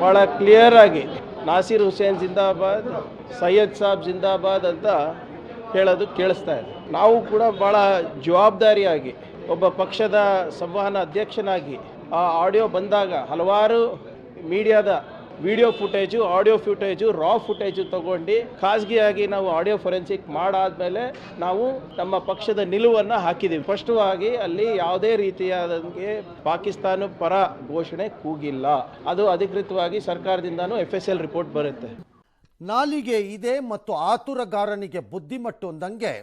ಭಾಳ ಕ್ಲಿಯರ್ ಆಗಿ ನಾಸೀರ್ ಹುಸೇನ್ ಜಿಂದಾಬಾದ್, ಸೈಯದ್ ಸಾಬ್ ಜಿಂದಾಬಾದ್ ಅಂತ ಹೇಳೋದು ಕೇಳಿಸ್ತಾ ಇದೆ. ನಾವು ಕೂಡ ಭಾಳ ಜವಾಬ್ದಾರಿಯಾಗಿ ಒಬ್ಬ ಪಕ್ಷದ ಸಂವಹನ ಅಧ್ಯಕ್ಷನಾಗಿ ಆ ಆಡಿಯೋ ಬಂದಾಗ ಹಲವಾರು ಮೀಡಿಯಾದ video footage, audio footage raw footage ತಗೊಂಡು ಖಾಸಗಿಯಾಗಿ ನಾವು ಆಡಿಯೋ ಫೊರೆನ್ಸಿಕ್ ಮಾಡಾದ್ಮೇಲೆ ನಾವು ನಮ್ಮ ಪಕ್ಷದ ನಿಲುವನ್ನು ಹಾಕಿದ್ದೀವಿ. ಆಗಿ ಅಲ್ಲಿ ಯಾವುದೇ ರೀತಿಯಾದಂಗೆ ಪಾಕಿಸ್ತಾನ ಪರ ಘೋಷಣೆ ಕೂಗಿಲ್ಲ. ಅದು ಅಧಿಕೃತವಾಗಿ ಸರ್ಕಾರದಿಂದನೂ ಎಫ್ ಎಸ್ ಎಲ್ ರಿಪೋರ್ಟ್ ಬರುತ್ತೆ. ನಾಲಿಗೆ ಇದೆ ಮತ್ತು ಆತುರಗಾರನಿಗೆ ಬುದ್ಧಿಮಟ್ಟು ಅಂದಂಗೆ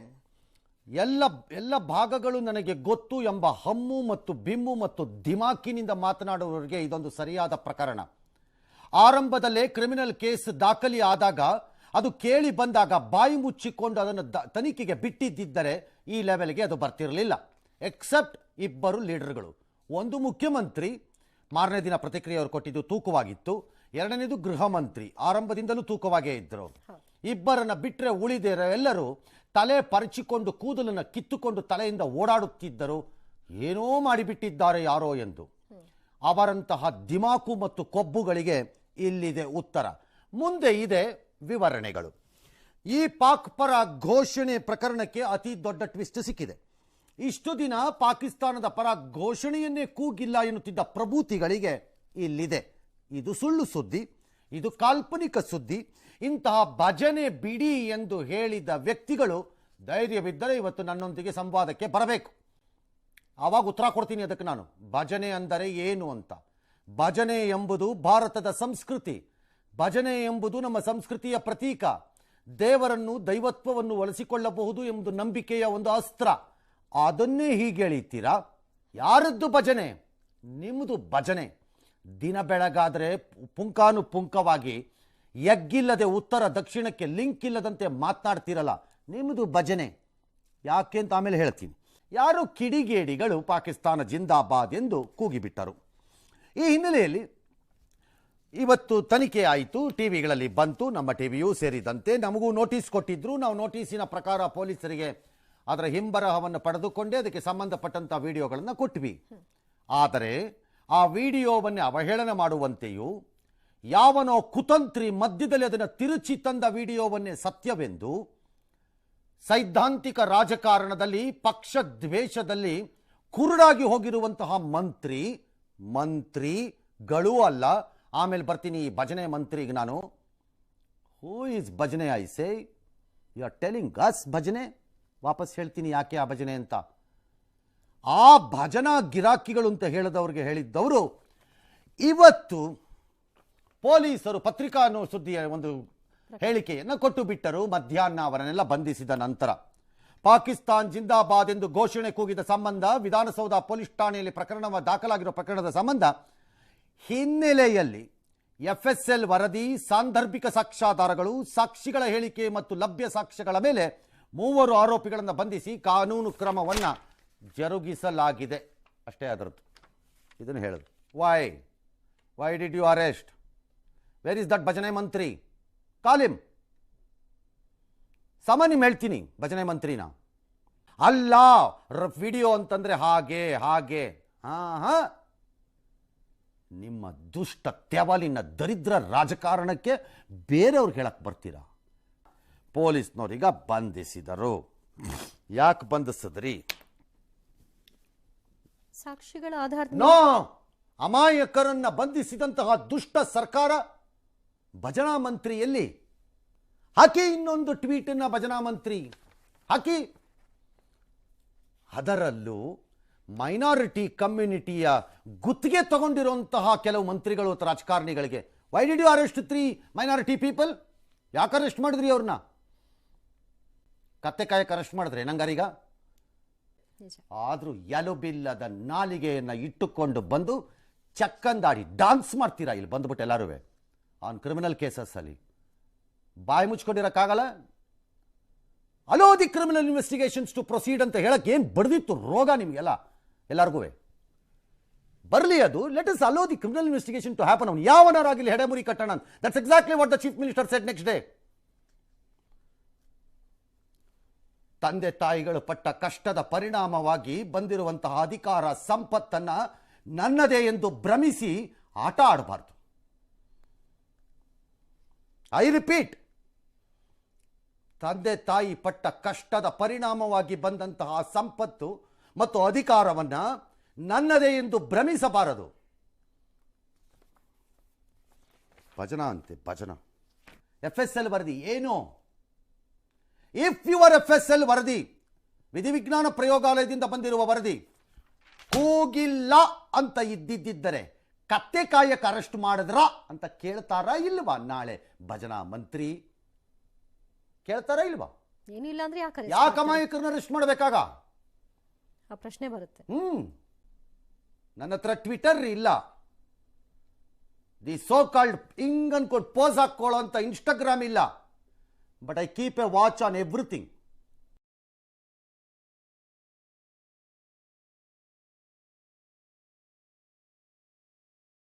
ಎಲ್ಲ ಎಲ್ಲ ಭಾಗಗಳು ನನಗೆ ಗೊತ್ತು ಎಂಬ ಹಮ್ಮು ಮತ್ತು ಬಿಮ್ಮು ಮತ್ತು ದಿಮಾಕಿನಿಂದ ಮಾತನಾಡುವವರಿಗೆ ಇದೊಂದು ಸರಿಯಾದ ಪ್ರಕರಣ. ಆರಂಭದಲ್ಲೇ ಕ್ರಿಮಿನಲ್ ಕೇಸ್ ದಾಖಲಿ ಆದಾಗ ಅದು ಕೇಳಿ ಬಂದಾಗ ಬಾಯಿ ಮುಚ್ಚಿಕೊಂಡು ಅದನ್ನು ತನಿಖೆಗೆ ಬಿಟ್ಟಿದ್ದಿದ್ದರೆ ಈ ಲೆವೆಲ್ಗೆ ಅದು ಬರ್ತಿರಲಿಲ್ಲ. ಎಕ್ಸೆಪ್ಟ್ ಇಬ್ಬರು ಲೀಡರ್ಗಳು. ಒಂದು ಮುಖ್ಯಮಂತ್ರಿ, ಮಾರನೇ ದಿನ ಪ್ರತಿಕ್ರಿಯೆ ಅವರು ಕೊಟ್ಟಿದ್ದು ತೂಕವಾಗಿತ್ತು. ಎರಡನೇದು ಗೃಹ ಮಂತ್ರಿ ಆರಂಭದಿಂದಲೂ ತೂಕವಾಗೇ ಇದ್ದರು ಇಬ್ಬರನ್ನ ಬಿಟ್ಟರೆ ಉಳಿದಿರ ತಲೆ ಪರಿಚಿಕೊಂಡು ಕೂದಲನ್ನು ಕಿತ್ತುಕೊಂಡು ತಲೆಯಿಂದ ಓಡಾಡುತ್ತಿದ್ದರು. ಏನೋ ಮಾಡಿಬಿಟ್ಟಿದ್ದಾರೆ ಯಾರೋ ಎಂದು. ಅವರಂತಹ ದಿಮಾಕು ಮತ್ತು ಕೊಬ್ಬುಗಳಿಗೆ ಇಲ್ಲಿದೆ ಉತ್ತರ. ಮುಂದೆ ಇದೆ ವಿವರಣೆಗಳು. ಈ ಪಾಕ್ ಪರ ಘೋಷಣೆ ಪ್ರಕರಣಕ್ಕೆ ಅತಿ ದೊಡ್ಡ ಟ್ವಿಸ್ಟ್ ಸಿಕ್ಕಿದೆ. ಇಷ್ಟು ದಿನ ಪಾಕಿಸ್ತಾನದ ಪರ ಘೋಷಣೆಯನ್ನೇ ಕೂಗಿಲ್ಲ ಎನ್ನುತ್ತಿದ್ದ ಪ್ರಭೂತಿಗಳಿಗೆ ಇಲ್ಲಿದೆ. ಇದು ಸುಳ್ಳು ಸುದ್ದಿ, ಇದು ಕಾಲ್ಪನಿಕ ಸುದ್ದಿ. ಇಂತಹ ಭಜನೆ ಬಿಡಿ ಎಂದು ಹೇಳಿದ ವ್ಯಕ್ತಿಗಳು ಧೈರ್ಯವಿದ್ದರೆ ಇವತ್ತು ನನ್ನೊಂದಿಗೆ ಸಂವಾದಕ್ಕೆ ಬರಬೇಕು. ಆವಾಗ ಉತ್ತರ ಕೊಡ್ತೀನಿ ಅದಕ್ಕೆ ನಾನು. ಭಜನೆ ಅಂದರೆ ಏನು ಅಂತ? ಭಜನೆ ಎಂಬುದು ಭಾರತದ ಸಂಸ್ಕೃತಿ. ಭಜನೆ ಎಂಬುದು ನಮ್ಮ ಸಂಸ್ಕೃತಿಯ ಪ್ರತೀಕ. ದೇವರನ್ನು ದೈವತ್ವವನ್ನು ಒಲಿಸಿಕೊಳ್ಳಬಹುದು ಎಂಬುದು ನಂಬಿಕೆಯ ಒಂದು ಅಸ್ತ್ರ. ಅದನ್ನೇ ಹೀಗೆ ಎಳೀತೀರಾ ಯಾರದ್ದು ಭಜನೆ? ನಿಮ್ಮದು ಭಜನೆ. ದಿನ ಬೆಳಗಾದರೆ ಪುಂಕಾನುಪುಂಕವಾಗಿ ಎಗ್ಗಿಲ್ಲದೆ ಉತ್ತರ ದಕ್ಷಿಣಕ್ಕೆ ಲಿಂಕ್ ಇಲ್ಲದಂತೆ ಮಾತನಾಡ್ತಿರಲ್ಲ ನಿಮ್ಮದು ಭಜನೆ. ಯಾಕೆ ಅಂತ ಆಮೇಲೆ ಹೇಳ್ತೀನಿ. ಯಾರು ಕಿಡಿಗೇಡಿಗಳು ಪಾಕಿಸ್ತಾನ ಜಿಂದಾಬಾದ್ ಎಂದು ಕೂಗಿಬಿಟ್ಟರು. ಈ ಹಿನ್ನೆಲೆಯಲ್ಲಿ ಇವತ್ತು ತನಿಖೆ ಆಯಿತು ಟಿ ವಿಗಳಲ್ಲಿ ಬಂತು, ನಮ್ಮ ಟಿ ವಿಯೂ ಸೇರಿದಂತೆ ನಮಗೂ ನೋಟಿಸ್ ಕೊಟ್ಟಿದ್ರು. ನಾವು ನೋಟಿಸಿನ ಪ್ರಕಾರ ಪೊಲೀಸರಿಗೆ ಅದರ ಹಿಂಬರಹವನ್ನು ಪಡೆದುಕೊಂಡೇ ಅದಕ್ಕೆ ಸಂಬಂಧಪಟ್ಟಂಥ ವಿಡಿಯೋಗಳನ್ನು ಕೊಟ್ವಿ. ಆದರೆ ಆ ವಿಡಿಯೋವನ್ನೇ ಅವಹೇಳನ ಮಾಡುವಂತೆಯೂ ಯಾವನೋ ಕುತಂತ್ರಿ ಮಧ್ಯದಲ್ಲಿ ಅದನ್ನು ತಿರುಚಿ ತಂದ ವಿಡಿಯೋವನ್ನೇ ಸತ್ಯವೆಂದು ಸೈದ್ಧಾಂತಿಕ ರಾಜಕಾರಣದಲ್ಲಿ ಪಕ್ಷ ದ್ವೇಷದಲ್ಲಿ ಕುರುಡಾಗಿ ಹೋಗಿರುವಂತಹ ಮಂತ್ರಿ ಮಂತ್ರಿಗಳೂ ಅಲ್ಲ. ಆಮೇಲೆ ಬರ್ತೀನಿ ಈ ಭಜನೆ ಮಂತ್ರಿಗೆ ನಾನು. ಹೂ ಈಸ್ ಭಜನೆ I say you are telling guess ಭಜನೆ? ವಾಪಸ್ ಹೇಳ್ತೀನಿ ಯಾಕೆ ಆ ಭಜನೆ ಅಂತ. ಆ ಭಜನಾ ಗಿರಾಕಿಗಳು ಅಂತ ಹೇಳಿದವ್ರಿಗೆ ಹೇಳಿದ್ದವರು ಇವತ್ತು ಪೊಲೀಸರು ಪತ್ರಿಕಾ ಸುದ್ದಿಯ ಒಂದು ಹೇಳಿಕೆಯನ್ನು ಕೊಟ್ಟು ಬಿಟ್ಟರು. ಮಧ್ಯಾಹ್ನ ಅವರನ್ನೆಲ್ಲ ಬಂಧಿಸಿದ ನಂತರ. ಪಾಕಿಸ್ತಾನ್ ಜಿಂದಾಬಾದ್ ಎಂದು ಘೋಷಣೆ ಕೂಗಿದ ಸಂಬಂಧ, ವಿಧಾನಸೌಧ ಪೊಲೀಸ್ ಠಾಣೆಯಲ್ಲಿ ಪ್ರಕರಣ ದಾಖಲಾಗಿರೋ ಪ್ರಕರಣದ ಸಂಬಂಧ ಹಿನ್ನೆಲೆಯಲ್ಲಿ ಎಫ್ಎಸ್ಎಲ್ ವರದಿ, ಸಾಂದರ್ಭಿಕ ಸಾಕ್ಷ್ಯಾಧಾರಗಳು, ಸಾಕ್ಷಿಗಳ ಹೇಳಿಕೆ ಮತ್ತು ಲಭ್ಯ ಸಾಕ್ಷ್ಯಗಳ ಮೇಲೆ ಮೂವರು ಆರೋಪಿಗಳನ್ನು ಬಂಧಿಸಿ ಕಾನೂನು ಕ್ರಮವನ್ನು ಜರುಗಿಸಲಾಗಿದೆ. ಅಷ್ಟೇ ಅದರದ್ದು ಇದನ್ನು ಹೇಳೋದು. Why why did you arrest where is that ಭಜನೆ ಮಂತ್ರಿ? ಕಾಲಿಮ್ ಸಮ ನಿಮ್ ಹೇಳ್ತೀನಿ ಭಜನೆ ಮಂತ್ರಿನ. ಅಲ್ಲ ವಿಡಿಯೋ ಅಂತಂದ್ರೆ ಹಾಗೆ ಹಾಗೆ. ಹಾಂ ಹಾಂ. ನಿಮ್ಮ ದುಷ್ಟ ತ್ಯವಾಲಿನ ದರಿದ್ರ ರಾಜಕಾರಣಕ್ಕೆ ಬೇರೆಯವ್ರಿಗೆ ಹೇಳಕ್ಕೆ ಬರ್ತೀರಾ? ಪೊಲೀಸ್ನವರೀಗ ಬಂಧಿಸಿದರು. ಯಾಕೆ ಬಂಧಿಸಿದ್ರಿ? ಸಾಕ್ಷಿಗಳ ಆಧಾರದ ನೋ! ಅಮಾಯಕರನ್ನ ಬಂಧಿಸಿದಂತಹ ದುಷ್ಟ ಸರ್ಕಾರ ಭಜನಾ ಮಂತ್ರಿಯಲ್ಲಿ ಹಾಕಿ ಇನ್ನೊಂದು ಟ್ವೀಟನ್ನು ಭಜನಾ ಮಂತ್ರಿ. ಹಾಕಿ. ಅದರಲ್ಲೂ ಮೈನಾರಿಟಿ ಕಮ್ಯುನಿಟಿಯ ಗುತ್ತಿಗೆ ತಗೊಂಡಿರುವಂತಹ ಕೆಲವು ಮಂತ್ರಿಗಳು ಅಥವಾ ರಾಜಕಾರಣಿಗಳಿಗೆ. Why did you arrest three minority people ಯಾಕೆ ಅರೆಸ್ಟ್ ಮಾಡಿದ್ರಿ ಅವ್ರನ್ನ? ಕತ್ತೆ ಕಾಯಕ್ಕೆ ಅರೆಸ್ಟ್ ಮಾಡಿದ್ರೆ ನಂಗಾರೀಗ ಆದರೂ ಎಲುಬಿಲ್ಲದ ನಾಲಿಗೆಯನ್ನು ಇಟ್ಟುಕೊಂಡು ಬಂದು ಚಕ್ಕಂದಾಡಿ ಡಾನ್ಸ್ ಮಾಡ್ತೀರಾ ಇಲ್ಲಿ ಬಂದ್ಬಿಟ್ಟು ಎಲ್ಲರೂ ಆನ್ ಕ್ರಿಮಿನಲ್ ಕೇಸಸ್ಸಲ್ಲಿ ಬಾಯಿ ಮುಚ್ಕೊಂಡಿರೋಕ್ಕಾಗಲ್ಲ? Allow the criminal investigations to proceed ಅಂತ ಹೇಳಕ್ಕೆ ಏನು ಬಡ್ದಿತ್ತು ರೋಗ ನಿಮಗೆಲ್ಲ? ಎಲ್ಲರಿಗೂ ಬರಲಿ ಅದು let is allow the criminal investigation to happen ಅವನು ಯಾವನಾರಾಗಲಿ ಹೆಡೆಮುರಿ ಕಟ್ಟಣ that's exactly what the chief minister set next day ತಂದೆ ತಾಯಿಗಳು ಪಟ್ಟ ಕಷ್ಟದ ಪರಿಣಾಮವಾಗಿ ಬಂದಿರುವಂತಹ ಅಧಿಕಾರ ಸಂಪತ್ತನ್ನ ನನ್ನದೇ ಎಂದು ಭ್ರಮಿಸಿ ಆಟ ಆಡಬಾರ್ದು. ಐ ರಿಪೀಟ್ ತಂದೆ ತಾಯಿ ಪಟ್ಟ ಕಷ್ಟದ ಪರಿಣಾಮವಾಗಿ ಬಂದಂತಹ ಸಂಪತ್ತು ಮತ್ತು ಅಧಿಕಾರವನ್ನು ನನ್ನದೇ ಎಂದು ಭ್ರಮಿಸಬಾರದು. ಭಜನ ಅಂತೆ, ಭಜನ. ಎಫ್ ಎಸ್ ಎಲ್ ವರದಿ ಏನು? If your F S L ವರದಿ, ವಿಧಿವಿಜ್ಞಾನ ಪ್ರಯೋಗಾಲಯದಿಂದ ಬಂದಿರುವ ವರದಿ ಹೋಗಿಲ್ಲ ಅಂತ ಇದ್ದಿದ್ದರೆ ಕತ್ತೆ ಕಾಯಕ ಅರೆಸ್ಟ್ ಮಾಡಿದ್ರ ಅಂತ ಕೇಳ್ತಾರಾ ಇಲ್ವಾ ನಾಳೆ ಭಜನಾ ಮಂತ್ರಿ? ಕೇಳ್ತಾರಾ ಇಲ್ವಾ? ಏನಿಲ್ಲ ಅಂದ್ರೆ ಯಾಕೆ ಯಾಕೆ? ಅಮಾಯಕರನ್ನ ಅರೆಸ್ಟ್ ಮಾಡಬೇಕಾಗ? ಆ ಪ್ರಶ್ನೆ ಬರುತ್ತೆ. ಹ್ಮ್. ನನ್ನ ಹತ್ರ ಟ್ವಿಟರ್ ಇಲ್ಲ. ದಿ ಸೋ ಕಾಲ್ಡ್ ಹಿಂಗ್ ಅನ್ಕೊಂಡು ಪೋಸ್ ಹಾಕೊಳ್ಳೋ ಅಂತ ಇನ್ಸ್ಟಾಗ್ರಾಮ್ ಇಲ್ಲ. But I keep a watch on everything